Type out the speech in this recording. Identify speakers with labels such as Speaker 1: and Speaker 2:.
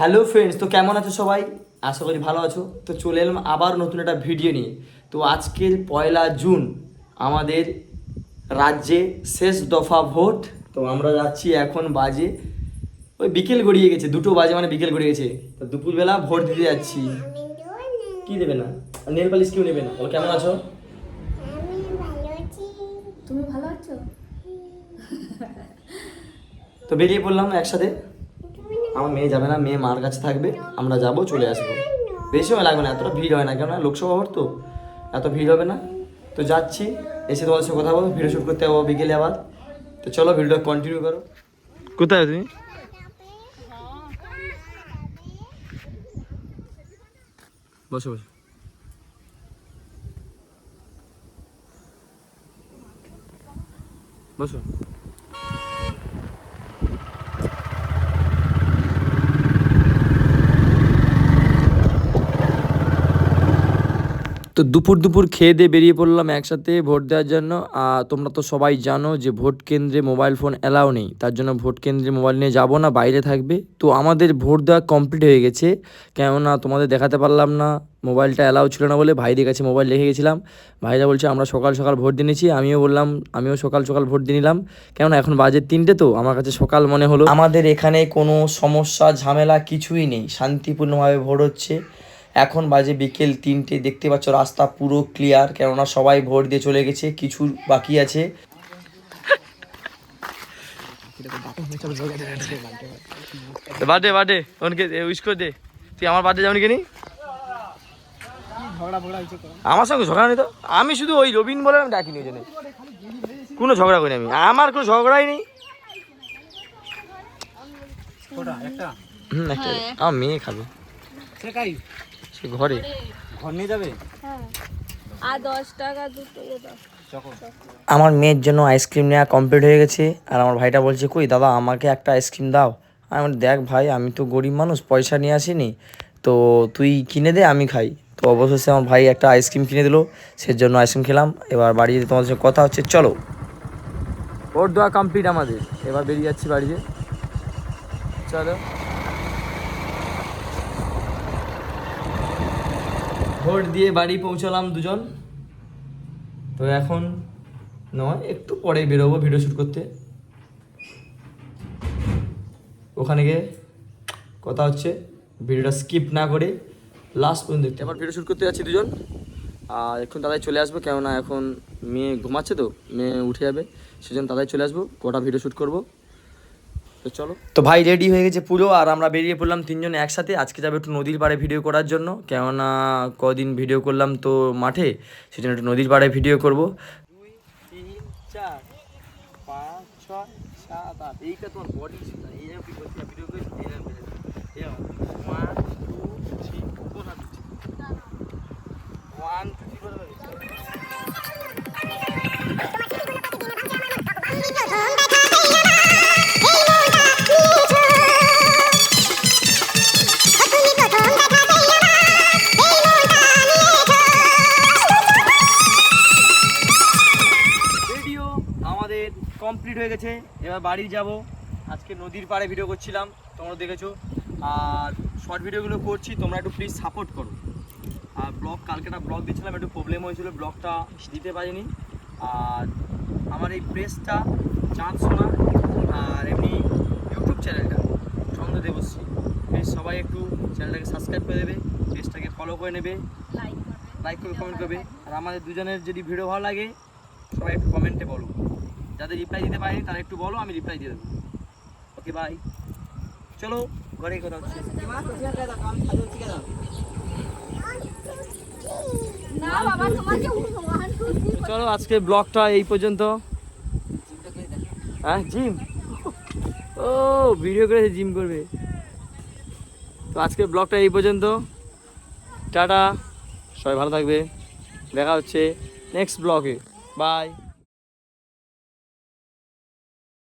Speaker 1: Hello friends তো কেমন আছো সবাই? আশা করি ভালো আছো। তো চলে এলাম আবার নতুন একটা ভিডিও নিয়ে। তো আজকের পয়লা জুন আমাদের রাজ্যে শেষ দফা ভোট। তো আমরা যাচ্ছি এখন বাজে ওই বিকেল গড়িয়ে গেছে দুটো বাজে মানে বিকেল গড়িয়ে গেছে। তো দুপুরবেলা ভোট দিতে যাচ্ছি। কি দেবে না? নেল পালিশ কেউ নেবে না? বলো কেমন আছো?
Speaker 2: তুমি ভালো আছো?
Speaker 1: তো বেরিয়ে পড়লাম একসাথে। আমার মেয়ে যাবে না, মেয়ে মার কাছে থাকবে, আমরা যাব, চলে আসব। বেশি সময় লাগবে না, এতটা ভিড় হয় না, কেননা লোকসভা ভোট তো, এত ভিড় হবে না। তো যাচ্ছি, এসে তোমাদের সাথে কথা বলব, ভিডিও শ্যুট করতে যাব বিকেলে আবার। তো চলো ভিডিওটা কন্টিনিউ করো। কোথায় তুমি? বসো বসো। বসো। তো দুপুর দুপুর খেয়ে দিয়ে বেরিয়ে পড়লাম একসাথে ভোট দেওয়ার জন্য। আর তোমরা তো সবাই জানো যে ভোট কেন্দ্রে মোবাইল ফোন অ্যালাউ নেই। তার জন্য ভোট কেন্দ্রে মোবাইল নিয়ে যাব না, বাইরে থাকবে। তো আমাদের ভোট দেওয়া কমপ্লিট হয়ে গেছে। কেননা তোমাদের দেখাতে পারলাম না মোবাইলটা অ্যালাউ ছিল না বলে ভাইদের কাছে মোবাইল রেখে গেছিলাম। ভাইরা বলছে, আমরা সকাল সকাল ভোট দিয়ে নিয়েছি আমিও বললাম, আমিও সকাল সকাল ভোট দিয়ে নিলাম। কেননা এখন বাজে তিনটে তো, আমার কাছে সকাল মনে হলো। আমাদের এখানে কোনো সমস্যা, ঝামেলা কিছুই নেই। শান্তিপূর্ণভাবে ভোট হচ্ছে। এখন বাজে বিকেল তিনটে দেখতে পাচ্ছ রাস্তা পুরো ক্লিয়ার কেননা সবাই ভোট দিয়ে চলে গেছে কিছু বাকি আছে। বার্থডে বার্থডে ওনকে উইশ করে দে। তুই আমার বার্থডে যাবনি কেনি আমার সঙ্গে ঝগড়া নেই তো? আমি শুধু ওই রবিন বলে আমি ডাকিনি ওই জন্য কোনো ঝগড়া করিনি আমি। আমার কোনো ঝগড়াই নেই। হুম একটা। আমার মেয়ে খাবে। সে ঘরে?
Speaker 2: হ্যাঁ। আর দশ টাকা দুটো দাও
Speaker 1: আমার মেয়ের জন্য আইসক্রিম নেওয়া কমপ্লিট হয়ে গেছে আর আমার ভাইটা বলছে কই দাদা আমাকে একটা আইসক্রিম দাও। আমি দেখ ভাই আমি তো গরিব মানুষ পয়সা নিয়ে আসিনি তো তুই কিনে দে আমি খাই। তো অবশেষে আমার ভাই একটা আইসক্রিম কিনে দিল সে জন্য আইসক্রিম খেলাম। এবার বাড়ি যেতে তোমাদের সঙ্গে কথা হচ্ছে চলো। ভোট দেওয়া কমপ্লিট আমাদের। এবার বেরিয়ে যাচ্ছি বাড়িতে। চলো। ভোট দিয়ে বাড়ি পৌঁছালাম দুজন। তো এখন নয়, একটু পরে বেরোবো ভিডিও শ্যুট করতে। ওখানে গিয়ে কথা হচ্ছে, ভিডিওটা স্কিপ না করে লাস্ট পর্যন্ত দেখতে। আবার ভিডিও শ্যুট করতে যাচ্ছি দুজন। আর এখন তাদের চলে আসব, কেননা এখন মেয়ে ঘুমাচ্ছে তো, মেয়ে উঠে যাবে, সেজন্য তাদের চলে আসব, কটা ভিডিও শ্যুট করব। তো চলো। তো ভাই রেডি হয়ে গেছে পুরো আর আমরা বেরিয়ে পড়লাম তিনজন একসাথে। আজকে যাবে একটু নদীর পাড়ে ভিডিও করার জন্য। কেননা কদিন ভিডিও করলাম তো মাঠে সেজন্য একটু নদীর পাড়ে ভিডিও করব। দুই তিন চার পাঁচ ছয় সাত আট। এইটা তোমার বডি ছিল কমপ্লিট হয়ে গেছে। এবার বাড়ি যাব। আজকে নদীর পাড়ে ভিডিও করছিলাম তোমরা দেখেছ। আর শর্ট ভিডিওগুলো করছি তোমরা একটু প্লিজ সাপোর্ট করো। আর ব্লগ কালকে একটা ব্লগ দিয়েছিলাম একটু প্রবলেম হয়েছিল ব্লগটা দিতে পারিনি। আর আমার এই প্রেসটা চাঁদ সোনা আর এমনি ইউটিউব চ্যানেলটা চন্দ্র দেবশ্রী। প্লিজ সবাই একটু চ্যানেলটাকে সাবস্ক্রাইব করে দেবে পেজটাকে ফলো করে নেবে।
Speaker 2: লাইক
Speaker 1: লাইক করে কমেন্ট করবে। আর আমাদের দুজনের যদি ভিডিও ভালো লাগে সবাই একটু কমেন্টে বলো। যাদের রিপ্লাই দিতে পারিনি তারা একটু বলো আমি রিপ্লাই দিয়ে দেবো। ওকে বাই চলো ঘরে কথা হচ্ছে। চলো আজকে ব্লগটা এই পর্যন্ত। হ্যাঁ জিম? ও ভিডিও করে জিম করবে। তো আজকে ব্লগটা এই পর্যন্ত। টাটা। সবাই ভালো থাকবে। দেখা হচ্ছে নেক্সট ব্লগে বাই